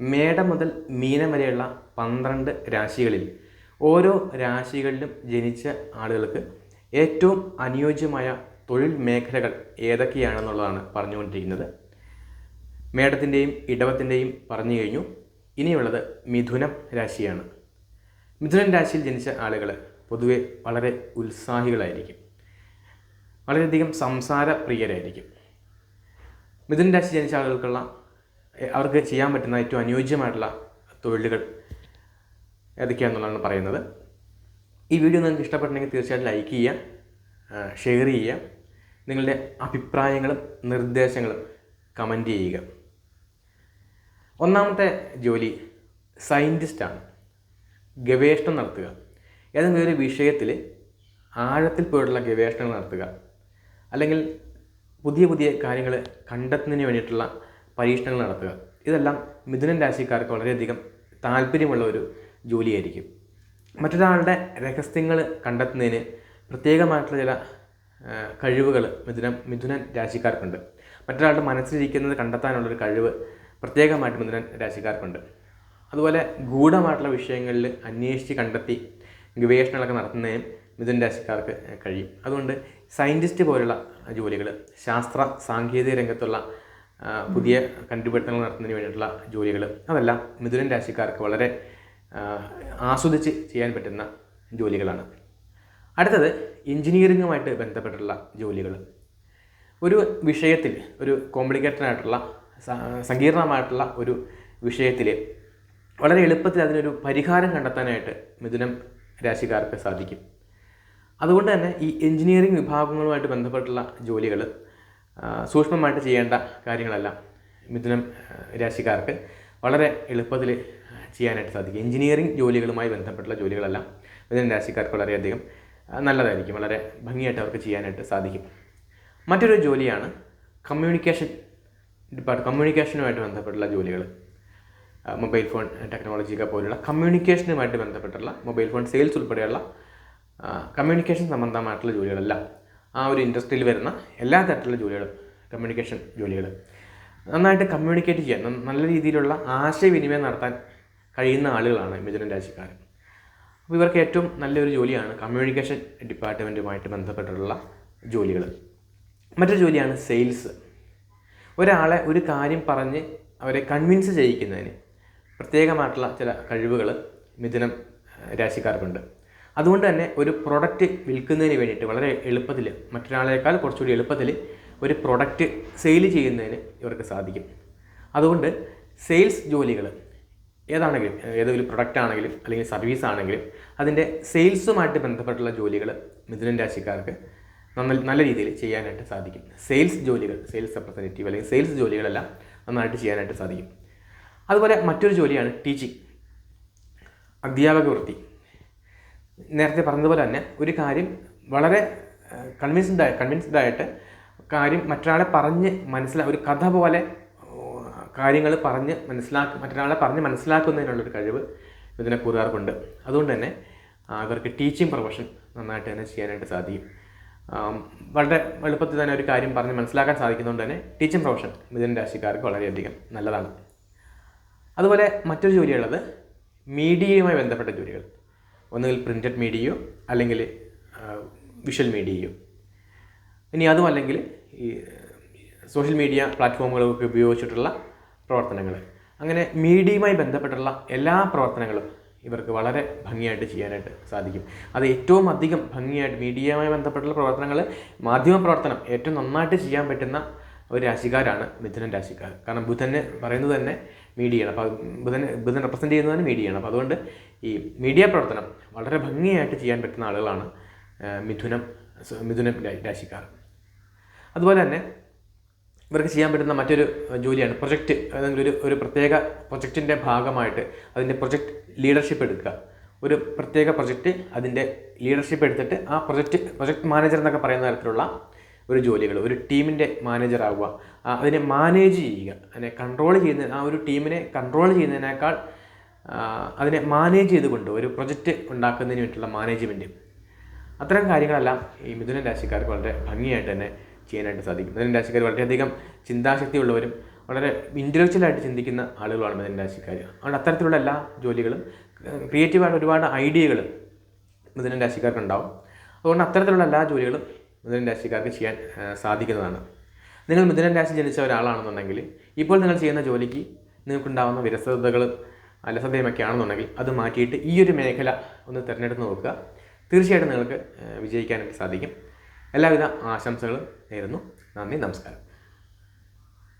മേടം മുതൽ മീനം വരെയുള്ള പന്ത്രണ്ട് രാശികളിൽ ഓരോ രാശികളിലും ജനിച്ച ആളുകൾക്ക് ഏറ്റവും അനുയോജ്യമായ തൊഴിൽ മേഖലകൾ ഏതൊക്കെയാണെന്നുള്ളതാണ് പറഞ്ഞുകൊണ്ടിരിക്കുന്നത്. മേടത്തിന്റെയും ഇടവത്തിന്റെയും പറഞ്ഞു കഴിഞ്ഞു. ഇനിയുള്ളത് മിഥുനം രാശിയാണ്. മിഥുനം രാശിയിൽ ജനിച്ച ആളുകൾ പൊതുവെ വളരെ ഉത്സാഹികളായിരിക്കും. വളരെയധികം സംസാര പ്രിയരായിരിക്കും രാശി ജനിച്ച ആളുകൾക്കുള്ള അവർക്ക് ചെയ്യാൻ പറ്റുന്ന ഏറ്റവും അനുയോജ്യമായിട്ടുള്ള തൊഴിലുകൾ ഏതൊക്കെയാണെന്നുള്ളതാണ് പറയുന്നത്. ഈ വീഡിയോ നിങ്ങൾക്ക് ഇഷ്ടപ്പെട്ടിട്ടുണ്ടെങ്കിൽ തീർച്ചയായിട്ടും ലൈക്ക് ചെയ്യുക ഷെയർ ചെയ്യുക. നിങ്ങളുടെ അഭിപ്രായങ്ങളും നിർദ്ദേശങ്ങളും കമന്റ് ചെയ്യുക. ഒന്നാമത്തെ ജോലി സയന്റിസ്റ്റാണ് ഗവേഷണം നടത്തുക. ഏതെങ്കിലും ഒരു വിഷയത്തിൽ ആഴത്തിൽ പോയിട്ടുള്ള ഗവേഷണങ്ങൾ നടത്തുക. അല്ലെങ്കിൽ പുതിയ പുതിയ കാര്യങ്ങൾ കണ്ടെത്തുന്നതിന് വേണ്ടിയിട്ടുള്ള പരീക്ഷണങ്ങൾ നടത്തുക. ഇതെല്ലാം മിഥുനൻ രാശിക്കാർക്ക് വളരെയധികം താല്പര്യമുള്ള ഒരു ജോലിയായിരിക്കും. മറ്റൊരാളുടെ രഹസ്യങ്ങൾ കണ്ടെത്തുന്നതിന് പ്രത്യേകമായിട്ടുള്ള ചില കഴിവുകൾ മിഥുനം മിഥുനൻ രാശിക്കാർക്കുണ്ട്. മറ്റൊരാളുടെ മനസ്സിലിരിക്കുന്നത് കണ്ടെത്താനുള്ളൊരു കഴിവ് പ്രത്യേകമായിട്ട് മിഥുനൻ രാശിക്കാർക്കുണ്ട്. അതുപോലെ ഗൂഢമായിട്ടുള്ള വിഷയങ്ങളിൽ അന്വേഷിച്ച് കണ്ടെത്തി ഗവേഷണങ്ങളൊക്കെ നടത്തുന്നതിനും മിഥുൻ രാശിക്കാർക്ക് കഴിയും. അതുകൊണ്ട് സയന്റിസ്റ്റ് പോലുള്ള ജോലികൾ ശാസ്ത്ര സാങ്കേതിക രംഗത്തുള്ള പുതിയ കണ്ടുപിടുത്തങ്ങൾ നടത്തുന്നതിന് വേണ്ടിയിട്ടുള്ള ജോലികൾ അതെല്ലാം മിഥുനൻ രാശിക്കാർക്ക് വളരെ ആസ്വദിച്ച് ചെയ്യാൻ പറ്റുന്ന ജോലികളാണ്. അടുത്തത് എഞ്ചിനീയറിങ്ങുമായിട്ട് ബന്ധപ്പെട്ടുള്ള ജോലികൾ ഒരു വിഷയത്തിൽ ഒരു കോംപ്ലിക്കേറ്റഡ് ആയിട്ടുള്ള സങ്കീർണമായിട്ടുള്ള ഒരു വിഷയത്തിൽ വളരെ എളുപ്പത്തിൽ അതിനൊരു പരിഹാരം കണ്ടെത്താനായിട്ട് മിഥുനം രാശിക്കാർക്ക് സാധിക്കും. അതുകൊണ്ട് തന്നെ ഈ എഞ്ചിനീയറിംഗ് വിഭാഗങ്ങളുമായിട്ട് ബന്ധപ്പെട്ടുള്ള ജോലികൾ സൂക്ഷ്മമായിട്ട് ചെയ്യേണ്ട കാര്യങ്ങളെല്ലാം മിഥുനം രാശിക്കാർക്ക് വളരെ എളുപ്പത്തിൽ ചെയ്യാനായിട്ട് സാധിക്കും. എഞ്ചിനീയറിംഗ് ജോലികളുമായി ബന്ധപ്പെട്ടുള്ള ജോലികളെല്ലാം മിഥുനം രാശിക്കാർക്ക് വളരെയധികം നല്ലതായിരിക്കും. വളരെ ഭംഗിയായിട്ട് അവർക്ക് ചെയ്യാനായിട്ട് സാധിക്കും. മറ്റൊരു ജോലിയാണ് കമ്മ്യൂണിക്കേഷൻ ഡിപ്പാർട്ട് കമ്മ്യൂണിക്കേഷനുമായിട്ട് ബന്ധപ്പെട്ടുള്ള ജോലികൾ. മൊബൈൽ ഫോൺ ടെക്നോളജിയൊക്കെ പോലുള്ള കമ്മ്യൂണിക്കേഷനുമായിട്ട് ബന്ധപ്പെട്ടുള്ള മൊബൈൽ ഫോൺ സെയിൽസ് ഉൾപ്പെടെയുള്ള കമ്മ്യൂണിക്കേഷൻ സംബന്ധമായിട്ടുള്ള ജോലികളെല്ലാം. ആ ഒരു ഇൻഡസ്ട്രിയിൽ വരുന്ന എല്ലാ തരത്തിലുള്ള ജോലികളും കമ്മ്യൂണിക്കേഷൻ ജോലികൾ. നന്നായിട്ട് കമ്മ്യൂണിക്കേറ്റ് ചെയ്യാൻ നല്ല രീതിയിലുള്ള ആശയവിനിമയം നടത്താൻ കഴിയുന്ന ആളുകളാണ് മിഥുനൻ രാശിക്കാർ അപ്പോൾ ഇവർക്ക് ഏറ്റവും നല്ലൊരു ജോലിയാണ് കമ്മ്യൂണിക്കേഷൻ ഡിപ്പാർട്ട്മെന്റുമായിട്ട് ബന്ധപ്പെട്ടിട്ടുള്ള ജോലികൾ. മറ്റൊരു ജോലിയാണ് സെയിൽസ് ഒരാളെ ഒരു കാര്യം പറഞ്ഞ് അവരെ കൺവിൻസ് ചെയ്യിക്കുന്നതിന് പ്രത്യേകമായിട്ടുള്ള ചില കഴിവുകൾ മിഥുനം രാശിക്കാർക്കുണ്ട്. അതുകൊണ്ട് തന്നെ ഒരു പ്രൊഡക്റ്റ് വിൽക്കുന്നതിന് വേണ്ടിയിട്ട് വളരെ എളുപ്പത്തിൽ മറ്റൊരാളേക്കാൾ കുറച്ചുകൂടി എളുപ്പത്തിൽ ഒരു പ്രൊഡക്റ്റ് സെയിൽ ചെയ്യുന്നതിന് ഇവർക്ക് സാധിക്കും. അതുകൊണ്ട് സെയിൽസ് ജോലികൾ ഏതാണെങ്കിലും ഏതൊരു പ്രൊഡക്റ്റ് ആണെങ്കിലും അല്ലെങ്കിൽ സർവീസ് ആണെങ്കിലും അതിന്റെ സെയിൽസുമായിട്ട് ബന്ധപ്പെട്ടുള്ള ജോലികൾ മിഥുനൻ രാശിക്കാർക്ക് നന്ന നല്ല രീതിയിൽ ചെയ്യാനായിട്ട് സാധിക്കും. സെയിൽസ് ജോലികൾ സെയിൽസ് റെപ്രസെന്റേറ്റീവ് അല്ലെങ്കിൽ സെയിൽസ് ജോലികളെല്ലാം നന്നായിട്ട് ചെയ്യാനായിട്ട് സാധിക്കും. അതുപോലെ മറ്റൊരു ജോലിയാണ് ടീച്ചിങ് അധ്യാപക വൃത്തി. നേരത്തെ പറഞ്ഞതുപോലെ തന്നെ ഒരു കാര്യം വളരെ കൺവിൻസ്ഡ് ആയി കൺവിൻസ്ഡ് ആയിട്ട് കാര്യം മറ്റൊരാളെ പറഞ്ഞ് മനസ്സിലാ ഒരു കഥ പോലെ കാര്യങ്ങൾ പറഞ്ഞ് മനസ്സിലാക്കി മറ്റൊരാളെ പറഞ്ഞ് മനസ്സിലാക്കുന്നതിനുള്ളൊരു കഴിവ് ഇതിനെ കൂറുകാർക്കുണ്ട്. അതുകൊണ്ട് തന്നെ അവർക്ക് ടീച്ചിങ് പ്രൊഫഷൻ നന്നായിട്ട് തന്നെ ചെയ്യാനായിട്ട് സാധിക്കും. വളരെ എളുപ്പത്തിൽ തന്നെ ഒരു കാര്യം പറഞ്ഞ് മനസ്സിലാക്കാൻ സാധിക്കുന്നതുകൊണ്ട് തന്നെ ടീച്ചിങ് പ്രൊഫഷൻ മിഥുന രാശിക്കാർക്ക് വളരെയധികം നല്ലതാണ്. അതുപോലെ മറ്റൊരു ജോലിയുള്ളത് മീഡിയയുമായി ബന്ധപ്പെട്ട ജോലികൾ. ഒന്നുകിൽ പ്രിന്റഡ് മീഡിയയോ അല്ലെങ്കിൽ വിഷ്വൽ മീഡിയയോ ഇനി അതും അല്ലെങ്കിൽ ഈ സോഷ്യൽ മീഡിയ പ്ലാറ്റ്ഫോമുകളൊക്കെ ഉപയോഗിച്ചിട്ടുള്ള പ്രവർത്തനങ്ങൾ. അങ്ങനെ മീഡിയയുമായി ബന്ധപ്പെട്ടുള്ള എല്ലാ പ്രവർത്തനങ്ങളും ഇവർക്ക് വളരെ ഭംഗിയായിട്ട് ചെയ്യാനായിട്ട് സാധിക്കും. അത് ഏറ്റവും അധികം ഭംഗിയായിട്ട് മീഡിയയുമായി ബന്ധപ്പെട്ടുള്ള പ്രവർത്തനങ്ങൾ മാധ്യമ പ്രവർത്തനം ഏറ്റവും നന്നായിട്ട് ചെയ്യാൻ പറ്റുന്ന ഒരു രാശിക്കാരാണ് മിഥുനൻ രാശിക്കാർ. കാരണം ബുധന് പറയുന്നത് തന്നെ മീഡിയയാണ് അപ്പോൾ ബുധൻ ബുധൻ റെപ്രസെന്റ് ചെയ്യുന്നത് തന്നെ മീഡിയയാണ് അപ്പോൾ അതുകൊണ്ട് ഈ മീഡിയ പ്രവർത്തനം വളരെ ഭംഗിയായിട്ട് ചെയ്യാൻ പറ്റുന്ന ആളുകളാണ് മിഥുനം മിഥുനം രാശിക്കാർ. അതുപോലെ തന്നെ ഇവർക്ക് ചെയ്യാൻ പറ്റുന്ന മറ്റൊരു ജോലിയാണ് പ്രൊജക്റ്റ് അല്ലെങ്കിൽ ഒരു ഒരു പ്രത്യേക പ്രൊജക്റ്റിന്റെ ഭാഗമായിട്ട് അതിന്റെ പ്രൊജക്റ്റ് ലീഡർഷിപ്പ് എടുക്കുക. ഒരു പ്രത്യേക പ്രൊജക്റ്റ് അതിന്റെ ലീഡർഷിപ്പ് എടുത്തിട്ട് ആ പ്രൊജക്റ്റ് പ്രൊജക്ട് മാനേജർ എന്നൊക്കെ പറയുന്ന തരത്തിലുള്ള ഒരു ജോലികൾ ഒരു ടീമിന്റെ മാനേജർ ആവുക അതിനെ മാനേജ് ചെയ്യുക. അതിനെ കൺട്രോൾ ചെയ്യുന്ന ആ ഒരു ടീമിനെ കൺട്രോൾ ചെയ്യുന്നതിനേക്കാൾ അതിനെ മാനേജ് ചെയ്തുകൊണ്ട് ഒരു പ്രൊജക്റ്റ് ഉണ്ടാക്കുന്നതിന് വേണ്ടിയിട്ടുള്ള മാനേജ്മെന്റ് അത്തരം കാര്യങ്ങളെല്ലാം ഈ മിഥുന രാശിക്കാർക്ക് വളരെ ഭംഗിയായിട്ട് തന്നെ ചെയ്യാനായിട്ട് സാധിക്കും. മിഥുന രാശിക്കാർ വളരെയധികം ചിന്താശക്തിയുള്ളവരും വളരെ ഇന്റലക്ച്വലായിട്ട് ചിന്തിക്കുന്ന ആളുകളാണ് മിഥുന രാശിക്കാർ. അതുകൊണ്ട് അത്തരത്തിലുള്ള എല്ലാ ജോലികളും ക്രിയേറ്റീവായിട്ട് ഒരുപാട് ഐഡിയകൾ മിഥുന രാശിക്കാർക്ക് ഉണ്ടാവും അതുകൊണ്ട് അത്തരത്തിലുള്ള എല്ലാ ജോലികളും മിഥുന രാശിക്കാർക്ക് ചെയ്യാൻ സാധിക്കുന്നതാണ്. നിങ്ങൾ മിഥുനം രാശി ജനിച്ച ഒരാളാണെന്നുണ്ടെങ്കിൽ ഇപ്പോൾ നിങ്ങൾ ചെയ്യുന്ന ജോലിക്ക് നിങ്ങൾക്കുണ്ടാകുന്ന വിരസതകൾ അലസതയുമൊക്കെ ആണെന്നുണ്ടെങ്കിൽ അത് മാറ്റിയിട്ട് ഈ ഒരു മേഖല ഒന്ന് തിരഞ്ഞെടുത്ത് നോക്കുക. തീർച്ചയായിട്ടും നിങ്ങൾക്ക് വിജയിക്കാനായിട്ട് സാധിക്കും. എല്ലാവിധ ആശംസകളും നേരുന്നു. നന്ദി നമസ്കാരം.